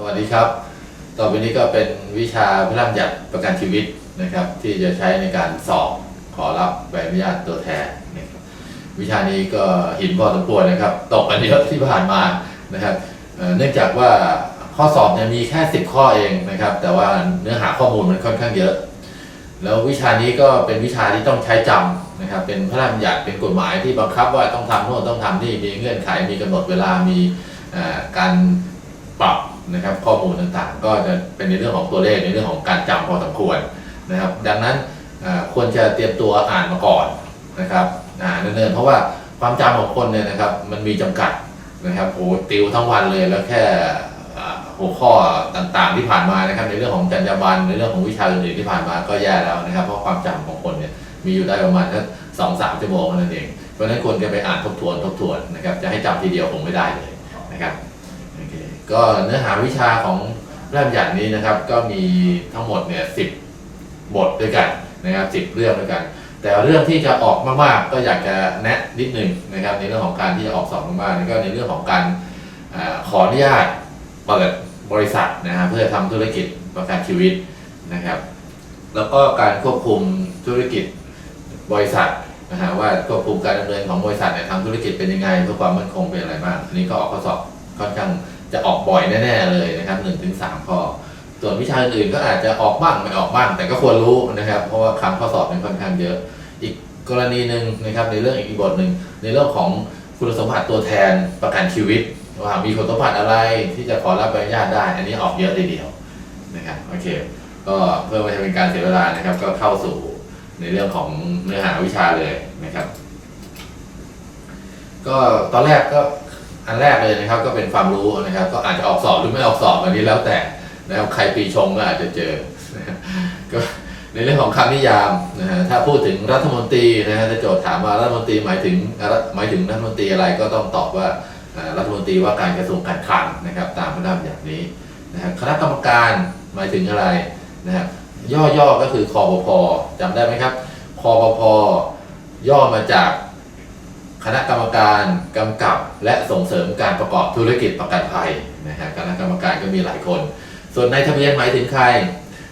สวัสดีครับ ต่อไปนี้ก็เป็นวิชาพระราชบัญญัติประกันชีวิตนะครับ ที่จะใช้ในการสอบขอรับใบอนุญาตตัวแทนนะครับวิชานี้ก็หินพอสมควรนะครับ ตกกันเยอะที่ผ่านมานะครับเนื่องจากว่าข้อสอบเนี่ยมีแค่ 10 ข้อเองนะครับ แต่ว่าเนื้อหาข้อมูลมันค่อนข้างเยอะ แล้ววิชานี้ก็เป็นวิชาที่ต้องใช้จำนะครับ เป็นพระราชบัญญัติเป็นกฎหมายที่บังคับว่าต้องทำโน่นต้องทำนี่มีเงื่อนไขมีกำหนดเวลามีการปรับ นะครับข้อมูลต่างๆ ก็จะเป็นในเรื่องของตัวเลขในเรื่องของการจำพอสมควรนะครับ ดังนั้นควรจะเตรียมตัวอ่านมาก่อนนะครับอ่านเนิ่นๆเพราะว่าความจำของคนเนี่ยนะครับมันมีจำกัดนะครับโอ้ติวทั้งวันเลยแล้วแค่หัวข้อต่างๆที่ผ่านมานะครับ ในเรื่องของจรรยาบรรณในเรื่องของวิชาอื่นๆที่ผ่านมาก็แย่แล้วนะครับ เพราะความจำของคนเนี่ยมีอยู่ได้ประมาณแค่สองสามชั่วโมงเท่านั้นเองเพราะฉะนั้นควรจะไปอ่านทบทวนทบทวนนะครับจะให้จำทีเดียวคงไม่ได้เลยนะครับ ก็เนื้อหาวิชาของเรื่องอย่างนี้นะครับ ก็มีทั้งหมดเนี่ยสิบบทด้วยกันนะครับสิบเรื่องด้วยกัน แต่เรื่องที่จะออกมากๆ ก็อยากจะแนะนิดหนึ่งนะครับ ในเรื่องของการที่จะออกสอบมากๆนั่ก็ในเรื่องของการอขออนุญาตเปิดบริษัทนะฮะเพื่อทำธุรกิจประกันชีวิตนะครับ แล้วก็การควบคุมธุรกิจบริษัทนะฮะว่าควบคุมการดำเนินของบริษัทเนี่ยทำธุรกิจเป็นยังไงเพื่อความมั่นคงเป็นอะไรบ้างอันนี้ก็ออกข้อสอบค่อนข้าง จะออกบ่อยแน่ๆเลยนะครับ1นถึงสามข้อส่วนวิชาอื่นๆก็อาจจะออกบ้างไม่ออกบ้าง แต่ก็ควรรู้นะครับ เพราะว่าคำข้อสอบมันค่อนข้างเยอะ อีกกรณีหนึ่งนะครับในเรื่องอีกบทหนึ่งในเรื่องของคุณสมบัติตัวแทนประกันชีวิตว่ามีคุณสมบัติอะไรที่จะขอรับใบอนุญาตได้ อันนี้ออกเยอะทีเดียวนะครับโอเค ก็เพื่อไม่ให้เป็นการเสียเวลานะครับ ก็เข้าสู่ในเรื่องของเนื้อหาวิชาเลยนะครับ ก็ตอนแรกก็ อันแรกเลยนะครับก็เป็นความรู้นะครับ ก็อาจจะออกสอบหรือไม่ออกสอบอันนี้แล้วแต่นะครับใครปีชงก็อาจจะเจอก็ในเรื่องของคำนิยามนะฮะถ้าพูดถึงรัฐมนตรีนะฮะถ้าโจทย์ถามว่ารัฐมนตรีหมายถึงหมายถึงรัฐมนตรีอะไรก็ต้องตอบว่ารัฐมนตรีว่าการกระทรวงการคลังนะครับ ตามพระราชบัญญัตินี้นะฮะคณะกรรมการหมายถึงอะไรนะครับย่อๆก็คือคอปพจำได้ไหมครับคอปพย่อมาจาก คณะกรรมการกำกับและส่งเสริมการประกอบธุรกิจประกันภัยนะฮะคณะกรรมการก็มีหลายคน ส่วนนายทะเบียนหมายถึงใคร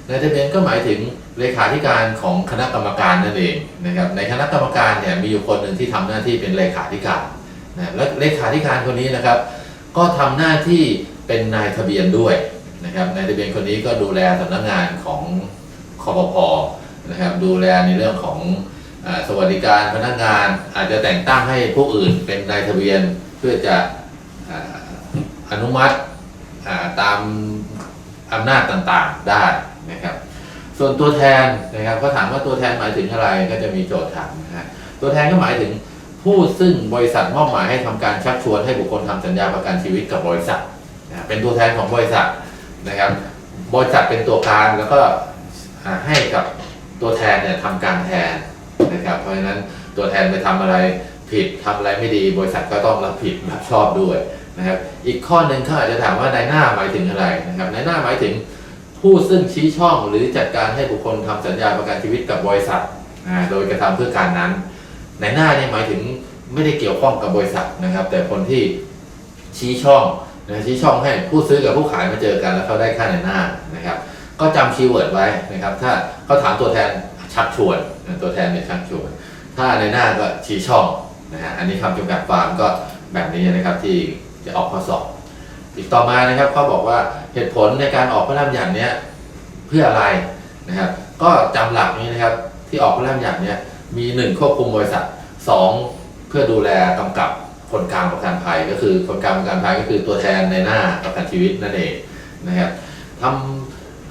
นายทะเบียนก็หมายถึงเลขาธิการของคณะกรรมการนั่นเองนะครับในคณะกรรมการเนี่ยมีอยู่คนหนึ่งที่ทำหน้าที่เป็นเลขาธิการนะและเลขาธิการคนนี้นะครับ ก็ทำหน้าที่เป็นนายทะเบียนด้วยนะครับนายทะเบียนคนนี้ก็ดูแลสำนักงานของคอปพนะครับดูแลในเรื่องของ สวัสดิการพนักงานอาจจะแต่งตั้งให้ผู้อื่นเป็นนายทะเบียนเพื่อจะอนุมัติตามอำนาจต่างๆได้นะครับ ส่วนตัวแทนนะครับก็ถามว่าตัวแทนหมายถึงอะไรก็จะมีโจทย์ถามนะฮะตัวแทนก็หมายถึงผู้ซึ่งบริษัทมอบหมายให้ทำการชักชวนให้บุคคลทำสัญญาประกันชีวิตกับบริษัทนะเป็นตัวแทนของบริษัทนะครับ บริษัทเป็นตัวกลางแล้วก็ให้กับตัวแทนเนี่ยทำการแทน นะครับเพราะฉะนั้นตัวแทนไปทำอะไรผิดทำอะไรไม่ดี บริษัทก็ต้องรับผิดรับชอบด้วยนะครับอีกข้อหนึ่งเขาอาจจะถามว่านายหน้าหมายถึงอะไรนะครับนายหน้าหมายถึงผู้ซึ่งชี้ช่องหรือจัดการให้บุคคลทำสัญญาประกันชีวิตกับบริษัทโดยกระทำเพื่อการนั้นนายหน้าเนี่ยหมายถึงไม่ได้เกี่ยวข้องกับบริษัทนะครับ แต่คนที่ชี้ช่องนะชี้ช่องให้ผู้ซื้อกับผู้ขายมาเจอกันแล้วเขาได้ค่าในหน้านะครับ ก็จำคีย์เวิร์ดไว้นะครับ ถ้าเขาถามตัวแทนชักชวน ตัวแทนเนี่ยชักชวนถ้าในหน้าก็ชี้ช่องนะฮะอันนี้คำจำกัดความก็แบบนี้นะครับที่จะออกข้อสอบ อีกต่อมานะครับเขาบอกว่าเหตุผลในการออกพระราชบัญญัติเนี้ยเพื่ออะไรนะครับ ก็จำหลักนี้นะครับที่ออกพระราชบัญญัติเนี้ยมีหนึ่งควบคุมบริษัทสองเพื่อดูแลกำกับคนกลางประกันภัยก็คือคนกลางประกันภัยก็คือตัวแทนในหน้าประกันชีวิตนั่นเองนะครับทำ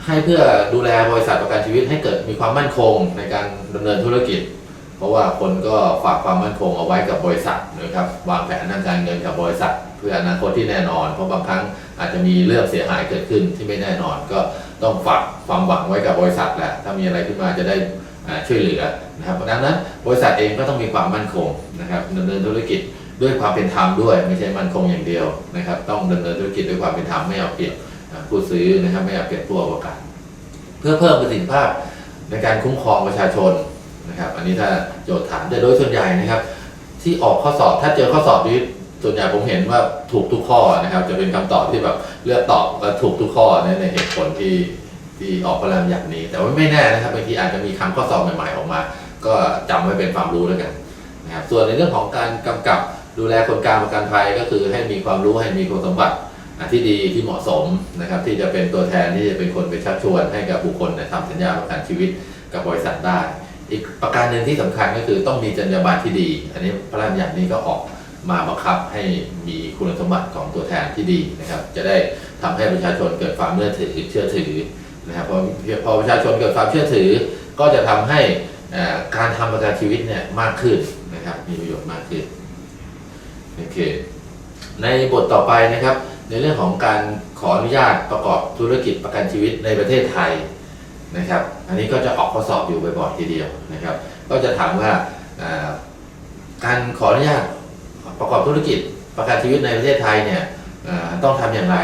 ให้เพื่อดูแลบริษัทประกันชีวิตให้เกิดมีความมั่นคงในการดำเนินธุรกิจ เพราะว่าคนก็ฝากความมั่นคงเอาไว้กับบริษัทนะครับวางแผนทางการเงินกับบริษัท เพื่ออนาคตที่แน่นอน เพราะบางครั้งอาจจะมีเรื่องเสียหายเกิดขึ้นที่ไม่แน่นอน ก็ต้องฝากความหวังไว้กับบริษัทแหละถ้ามีอะไรขึ้นมาจะได้ช่วยเหลือนะครับดังนั้นบริษัทเองก็ต้องมีความมั่นคงนะครับดำเนินธุรกิจด้วยความเป็นธรรมด้วย ไม่ใช่มั่นคงอย่างเดียวนะครับ ต้องดำเนินธุรกิจด้วยความเป็นธรรมไม่เอาเปรียบ ผู้ซื้อนะครับไม่อยากเปลี่ยนผู้ประกัน เพื่อเพิ่มประสิทธิภาพในการคุ้มครองประชาชนนะครับ อันนี้ถ้าโจทย์ถามแต่โดยส่วนใหญ่นะครับ ที่ออกข้อสอบถ้าเจอข้อสอบนี้ส่วนใหญ่ผมเห็นว่าถูกทุกข้อนะครับ จะเป็นคำตอบที่แบบเลือกตอบก็ถูกทุกข้อในในเหตุผลที่ที่ออกพระราชบัญญัตินี้ แต่ว่าไม่แน่นะครับบางทีอาจจะมีคำข้อสอบใหม่ๆออกมา ก็จำไว้เป็นความรู้แล้วกันนะครับส่วนในเรื่องของการกำกับดูแลคนกลางประกันภัยก็คือให้มีความรู้ให้มีคุณสมบัติ ที่ดีที่เหมาะสมนะครับที่จะเป็นตัวแทนที่จะเป็นคนไปชักชวนให้กับบุคคลเนี่ยทำสัญญาประกันชีวิตกับบริษัทได้ อีกประการหนึ่งที่สำคัญก็คือต้องมีจรรยาบรรณที่ดี อันนี้พระราชบัญญัตินี้ก็ออกมาบังคับให้มีคุณสมบัติของตัวแทนที่ดีนะครับ จะได้ทำให้ประชาชนเกิดความเชื่อถือเชื่อถือนะครับพอพอประชาชนเกิดความเชื่อถือ ก็จะทำให้การทำประกันชีวิตเนี่ยมากขึ้นนะครับมีประโยชน์มากขึ้นโอเคในบทต่อไปนะครับ ในเรื่องของการขออนุญาตประกอบธุรกิจประกันชีวิตในประเทศไทยนะครับ อันนี้ก็จะออกข้อสอบอยู่บ่อยๆทีเดียวนะครับ ก็จะถามว่าการขออนุญาตประกอบธุรกิจประกันชีวิตในประเทศไทยเนี่ยต้องทำอย่างไร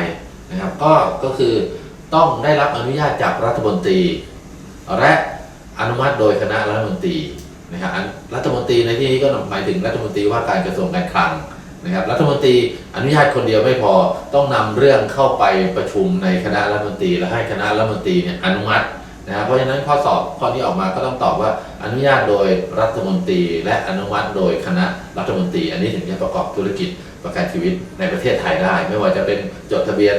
นะครับ ก็ก็คือต้องได้รับอนุญาตจากรัฐมนตรี และอนุมัติโดยคณะรัฐมนตรีนะครับรัฐมนตรีในที่นี้ก็หมายถึงรัฐมนตรีว่าการกระทรวงการคลัง นะครับรัฐมนตรีอนุญาตคนเดียวไม่พอต้องนำเรื่องเข้าไปประชุมในคณะรัฐมนตรีและให้คณะรัฐมนตรีเนี่ยอนุมัตินะครับเพราะฉะนั้นข้อสอบข้อนี้ออกมาก็ต้องตอบว่าอนุญาตโดยรัฐมนตรี และอนุมัติโดยคณะรัฐมนตรี อันนี้ถึงจะประกอบธุรกิจประกันชีวิตในประเทศไทยได้ ไม่ว่าจะเป็นจดทะเบียน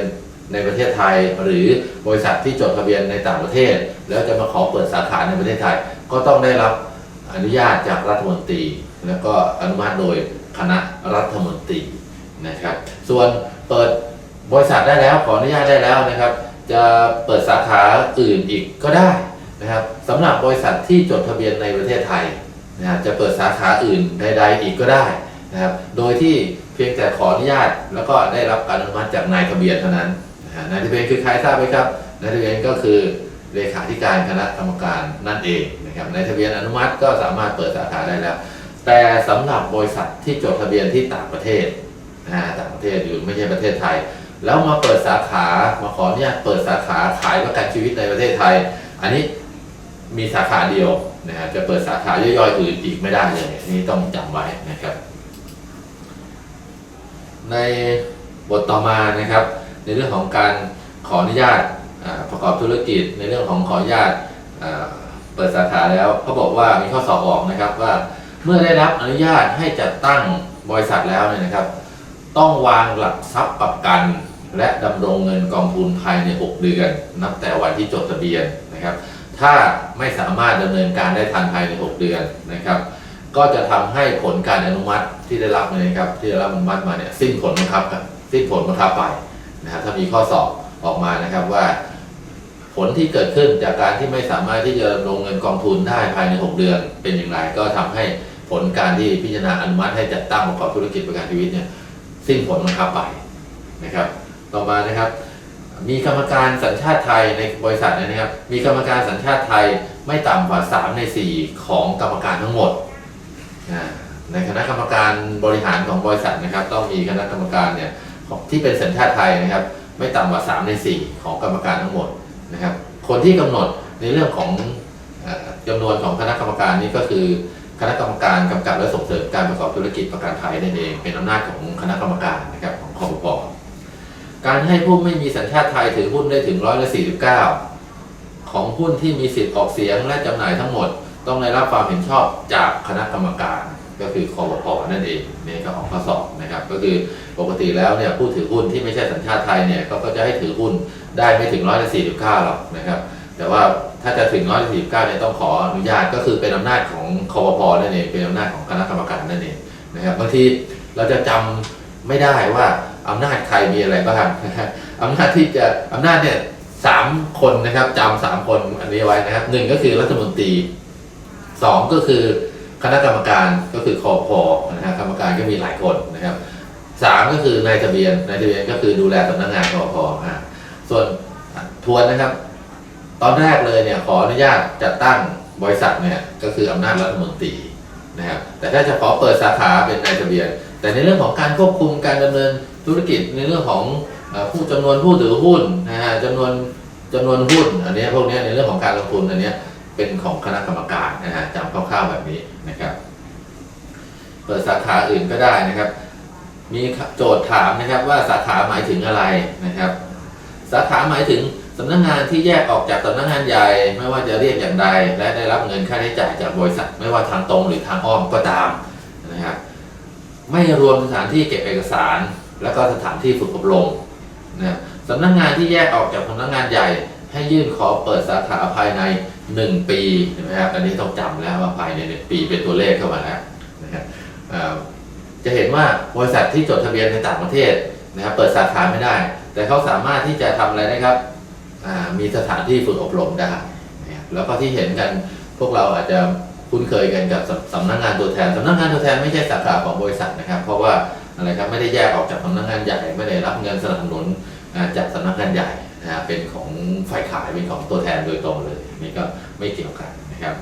ในประเทศไทย หรือบริษัทที่จดทะเบียนในต่างประเทศ แล้วจะมาขอเปิดสาขาในประเทศไทย ก็ต้องได้รับอนุญาตจากรัฐมนตรี แล้วก็อนุมัติโดย คณะรัฐมนตรีนะครับ ส่วนเปิดบริษัทได้แล้วขออนุญาตได้แล้วนะครับ จะเปิดสาขาอื่นอีกก็ได้นะครับสำหรับบริษัทที่จดทะเบียนในประเทศไทยนะครับจะเปิดสาขาอื่นใดๆอีกก็ได้นะครับ โดยที่เพียงแต่ขออนุญาต แล้วก็ได้รับการอนุมัติจากนายทะเบียนเท่านั้นนะฮะนายทะเบียนคือใครทราบไหมครับนายทะเบียนก็คือเลขาธิการคณะกรรมการนั่นเองนะครับนายทะเบียนอนุมัติก็สามารถเปิดสาขาได้แล้ว แต่สำหรับบริษัทที่จดทะเบียนที่ต่างประเทศนะฮะต่างประเทศอยู่ไม่ใช่ประเทศไทย แล้วมาเปิดสาขามาขออนุญาตเปิดสาขาขายประกันชีวิตในประเทศไทย อันนี้มีสาขาเดียวนะฮะจะเปิดสาขาย่อยๆอื่นอีกไม่ได้เลยนี่ต้องจำไว้นะครับ ในบทต่อมานะครับ ในเรื่องของการขออนุญาตประกอบธุรกิจในเรื่องของขออนุญาตเปิดสาขาแล้วเขาบอกว่ามีข้อสอบออกนะครับว่า เมื่อได้รับอนุญาตให้จัดตั้งบริษัทแล้วเนี่ยนะครับ ต้องวางหลักทรัพย์ประกัน และดำรงเงินกองทุนภายใน 6 เดือน นับแต่วันที่จดทะเบียนนะครับ ถ้าไม่สามารถดำเนินการได้ทันภายใน 6 เดือนนะครับ ก็จะทำให้ผลการอนุมัติที่ได้รับเนี่ยนะครับ ที่ได้รับอนุมัติมาเนี่ยสิ้นผลบังคับครับสิ้นผลบังคับไปนะครับถ้ามีข้อสอบออกมานะครับว่าผลที่เกิดขึ้นจากการที่ไม่สามารถที่จะลงเงินกองทุนได้ภายใน 6 เดือนเป็นอย่างไรก็ทำให้ ลการที่พิจารณาอนุมัติให้จัดตั้งประกอบธุรกิจประกันชีวิตเนี่ยสิ้นผลบังคับไปนะครับ ต่อมานะครับ มีกรรมการสัญชาติไทยในบริษัทนยนะครับ มีกรรมการสัญชาติไทยไม่ต่ำกว่า 3 ใน 4 ของกรรมการทั้งหมดในคณะกรรมการบริหารของบริษัทนะครับ ต้องมีคณะกรรมการเนี่ยที่เป็นสัญชาติไทยนะครับ ไม่ต่ำกว่า 3 ใน 4 ของกรรมการทั้งหมดนะครับ คนที่กำหนดในเรื่องของเอ่อจำนวนของคณะกรรมการนี้ก็คือ คณะกรรมการกำกับและส่งเสริมการประกอบธุรกิจประกันภัยนั่นเองเป็นอำนาจของคณะกรรมการนะครับของคอปปการให้ผู้ไม่มีสัญชาติไทยถือหุ้นได้ถึงร้อยละ49ของหุ้นที่มีสิทธิ์ออกเสียงและจำหน่ายทั้งหมด ต้องได้รับความเห็นชอบจากคณะกรรมการก็คือคอปปนั่นเองนี่ก็ออกข้อสอบนะครับ ก็คือปกติแล้วเนี่ยผู้ถือหุ้นที่ไม่ใช่สัญชาติไทยเนี่ยก็จะให้ถือหุ้นได้ไม่ถึงร้อยละสี่สิบเก้าหรอกนะครับ แต่ว่าถ้าจะถึงร้อยสิบเก้าเนี่ยต้องขออนุญาตก็คือเป็นอำนาจของคอปปนั่นเองเป็นอำนาจของคณะกรรมการนั่นเองนะครับบางทีเราจะจำไม่ได้ว่าอำนาจใครมีอะไรบ้างนะครับอำนาจที่จะอำนาจเนี่ยสามคนนะครับจำสามคนอันนี้ไว้นะครับหนึ่งก็คือรัฐมนตรีสองก็คือคณะกรรมการก็คือคอพอนะฮะกรรมการก็มีหลายคนนะครับสามก็คือนายทะเบียนนายทะเบียนก็คือดูแลสำนักงานคอพอฮะส่วนทวนนะครับ ตอนแรกเลยเนี่ยขออนุญาตจัดตั้งบริษัทเนี่ยก็คืออำนาจรัฐมนตรีนะครับแต่ถ้าจะขอเปิดสาขาเป็นนายทะเบียน แต่ในเรื่องของการควบคุมการดำเนินธุรกิจในเรื่องของผู้จำนวนผู้ถือหุ้นนะฮะจำนวนจำนวนหุ้นอันนี้พวกนี้ในเรื่องของการลงทุนอันนี้เป็นของคณะกรรมการนะฮะจำคร่าวๆแบบนี้นะครับ เปิดสาขาอื่นก็ได้นะครับ มีโจทย์ถามนะครับว่าสาขาหมายถึงอะไรนะครับ สาขาหมายถึง สำนักงานที่แยกออกจากสำนักงานใหญ่ไม่ว่าจะเรียกอย่างใด และได้รับเงินค่าใช้จ่ายจากบริษัท ไม่ว่าทางตรงหรือทางอ้อมก็ตามนะครับไม่รวมสถานที่เก็บเอกสาร แล้วก็สถานที่ฝึกอบรมนะสำนักงานที่แยกออกจากสำนักงานใหญ่ ให้ยื่นขอเปิดสาขาภายใน 1 ปีนไหมครับอันนี้ต้องจำแล้วว่าภายในหนึ่งปีเป็นตัวเลขเข้ามาแล้วนะครับจะเห็นว่าบริษัทที่จดทะเบียนในต่างประเทศนะครับเปิดสาขาไม่ได้ แต่เขาสามารถที่จะทำอะไรนะครับ มีสถานที่ฝึกอบรมได้นะครับแล้วก็ที่เห็นกันพวกเราอาจจะคุ้นเคยกันกับสำนักงานตัวแทนสำนักงานตัวแทนไม่ใช่สาขาของบริษัทนะครับ เพราะว่าอะไรครับไม่ได้แยกออกจากสำนักงานใหญ่ไม่ได้รับเงินสนับสนุนจากสำนักงานใหญ่นะฮะเป็นของฝ่ายขายเป็นของตัวแทนโดยตรงเลยนนี่ก็ไม่เกี่ยวกัน